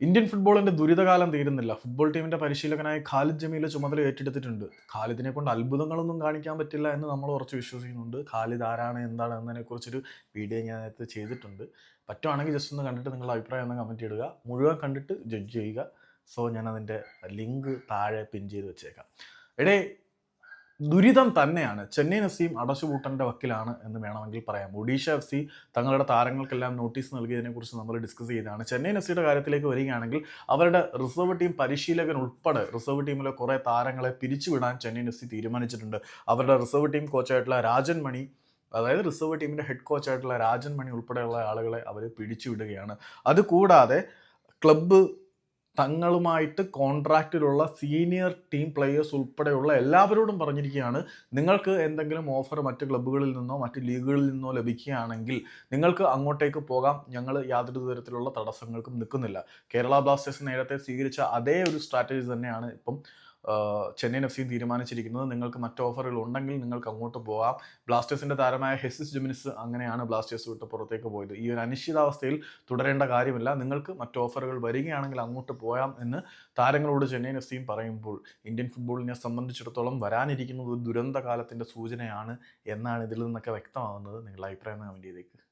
Indian ഫുട്ബോളിന്റെ ദുരിതകാലം തീരുന്നില്ല. Football ടീമിന്റെ പരിശീലകനായി ഖാലിദ് ജമീൽ ചുമതല ഏറ്റെടുത്തിട്ടുണ്ട്. ഖാലിദിനെ കൊണ്ട് അത്ഭുതങ്ങളൊന്നും കാണിക്കാൻ പറ്റില്ല എന്ന് നമ്മൾ ഉറച്ച് വിശ്വസിക്കുന്നുണ്ട്. ഖാലിദ് ആരാണ് എന്താണ് എന്നതിനെ കുറിച്ചൊരു വീഡിയോ ഞാൻ നേരത്തെ ചെയ്തിട്ടുണ്ട്. പറ്റുവാണെങ്കിൽ ജസ്റ്റ് ഒന്ന് കണ്ടിട്ട് നിങ്ങളുടെ അഭിപ്രായം ഒന്ന് കമന്റ് ഇടുക. മുഴുവൻ കണ്ടിട്ട് ജഡ്ജ് ചെയ്യുക. സോ ഞാൻ അതിന്റെ ലിങ്ക് താഴെ പിൻ ചെയ്ത് വെച്ചേക്കാം. എടേ ദുരിതം തന്നെയാണ്. ചെന്നൈ എഫ് സിയും അടച്ചുപൂട്ടന്റെ വക്കിലാണ് എന്ന് വേണമെങ്കിൽ പറയാം. ഒഡീഷ എഫ് സി തങ്ങളുടെ താരങ്ങൾക്കെല്ലാം നോട്ടീസ് നൽകിയതിനെക്കുറിച്ച് നമ്മൾ ഡിസ്കസ് ചെയ്തതാണ്. ചെന്നൈ എഫ് സിയുടെ കാര്യത്തിലേക്ക് വരികയാണെങ്കിൽ അവരുടെ റിസർവ് ടീം പരിശീലകൻ ഉൾപ്പെടെ റിസർവ് ടീമിലെ കുറേ താരങ്ങളെ പിരിച്ചുവിടാൻ ചെന്നൈ എഫ് സി തീരുമാനിച്ചിട്ടുണ്ട്. അവരുടെ റിസർവ് ടീം കോച്ചായിട്ടുള്ള രാജൻ മണി അതായത് റിസർവ് ടീമിന്റെ ഹെഡ് കോച്ചായിട്ടുള്ള രാജൻ മണി ഉൾപ്പെടെയുള്ള ആളുകളെ അവർ പിടിച്ചുവിടുകയാണ് അതുകൂടാതെ ക്ലബ്ബ് തങ്ങളുമായിട്ട് കോൺട്രാക്റ്റിലുള്ള സീനിയർ ടീം പ്ലെയേഴ്സ് ഉൾപ്പെടെയുള്ള എല്ലാവരോടും പറഞ്ഞിരിക്കുകയാണ്. നിങ്ങൾക്ക് എന്തെങ്കിലും ഓഫർ മറ്റ് ക്ലബ്ബുകളിൽ നിന്നോ മറ്റ് ലീഗുകളിൽ നിന്നോ ലഭിക്കുകയാണെങ്കിൽ നിങ്ങൾക്ക് അങ്ങോട്ടേക്ക് പോകാം. ഞങ്ങൾ യാതൊരു തരത്തിലുള്ള തടസ്സങ്ങൾക്കും നിൽക്കുന്നില്ല. കേരള ബ്ലാസ്റ്റേഴ്സ് നേരത്തെ സ്വീകരിച്ച അതേ ഒരു സ്ട്രാറ്റജി തന്നെയാണ് ഇപ്പം ചെന്നൈയിൻ എഫ് സി തീരുമാനിച്ചിരിക്കുന്നത് നിങ്ങൾക്ക് മറ്റു ഓഫറുകൾ ഉണ്ടെങ്കിൽ നിങ്ങൾക്ക് അങ്ങോട്ട് പോകാം. ബ്ലാസ്റ്റേഴ്സിന്റെ താരമായ ഹെസിസ് ജുമിനിസ് അങ്ങനെയാണ് ബ്ലാസ്റ്റേഴ്സ് വിട്ട് പുറത്തേക്ക് പോയത്. ഈ ഒരു അനിശ്ചിതാവസ്ഥയിൽ തുടരേണ്ട കാര്യമില്ല. നിങ്ങൾക്ക് മറ്റു ഓഫറുകൾ വരികയാണെങ്കിൽ അങ്ങോട്ട് പോയാം എന്ന് താരങ്ങളോട് ചെന്നൈയിൻ എഫ് സിയും പറയുമ്പോൾ ഇന്ത്യൻ ഫുട്ബോളിനെ സംബന്ധിച്ചിടത്തോളം വരാനിരിക്കുന്നത് ഒരു ദുരന്ത കാലത്തിന്റെ സൂചനയാണ് എന്നാണ് ഇതിൽ നിന്നൊക്കെ വ്യക്തമാകുന്നത്. നിങ്ങളുടെ അഭിപ്രായം കമന്റ് ചെയ്തേക്ക്.